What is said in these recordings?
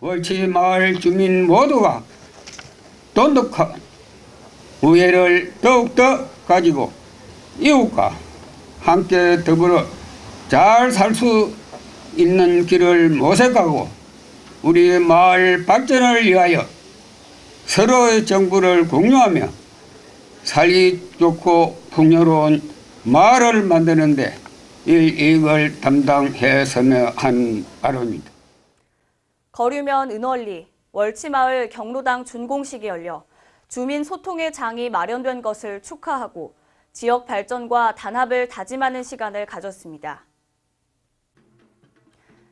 월치 마을 주민 모두가 돈독한 우애를 더욱더 가지고 이웃과 함께 더불어 잘 살 수 있는 길을 모색하고 우리 마을 발전을 위하여 서로의 정부를 공유하며 살기 좋고 풍요로운 마을을 만드는데 이 이익을 담당해서며 한 바람입니다. 거류면 은월리, 월치마을 경로당 준공식이 열려 주민 소통의 장이 마련된 것을 축하하고 지역 발전과 단합을 다짐하는 시간을 가졌습니다.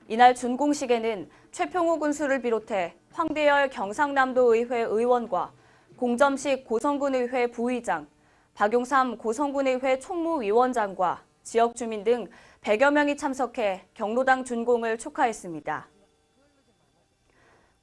이날 준공식에는 최평호 군수를 비롯해 황대열 경상남도의회 의원과 공점식 고성군의회 부의장, 박용삼 고성군의회 총무위원장과 지역 주민 등 100여 명이 참석해 경로당 준공을 축하했습니다.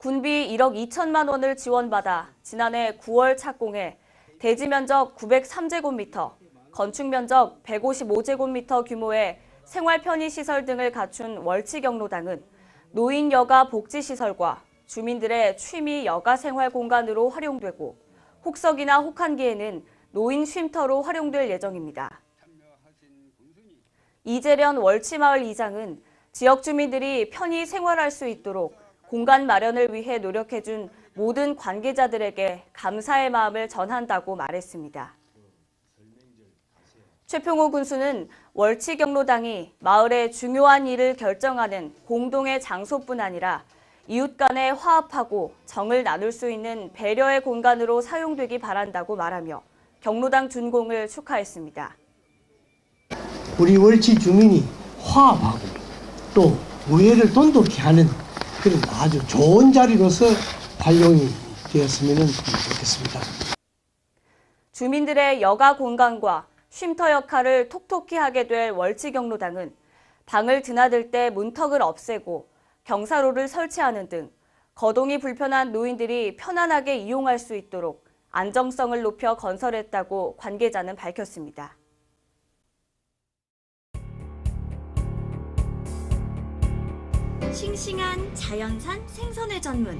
군비 1억 2천만 원을 지원받아 지난해 9월 착공해 대지 면적 903제곱미터, 건축 면적 155제곱미터 규모의 생활 편의 시설 등을 갖춘 월치 경로당은 노인 여가 복지 시설과 주민들의 취미 여가 생활 공간으로 활용되고 혹석이나 혹한기에는 노인 쉼터로 활용될 예정입니다. 이재련 월치마을 이장은 지역 주민들이 편히 생활할 수 있도록 공간 마련을 위해 노력해준 모든 관계자들에게 감사의 마음을 전한다고 말했습니다. 최평호 군수는 월치 경로당이 마을의 중요한 일을 결정하는 공동의 장소뿐 아니라 이웃 간에 화합하고 정을 나눌 수 있는 배려의 공간으로 사용되기 바란다고 말하며 경로당 준공을 축하했습니다. 우리 월치 주민이 화합하고 또 우애를 돈독히 하는 그런 아주 좋은 자리로서 활용이 되었으면 좋겠습니다. 주민들의 여가 공간과 쉼터 역할을 톡톡히 하게 될 월치 경로당은 방을 드나들 때 문턱을 없애고 경사로를 설치하는 등 거동이 불편한 노인들이 편안하게 이용할 수 있도록 안정성을 높여 건설했다고 관계자는 밝혔습니다. 싱싱한 자연산 생선회 전문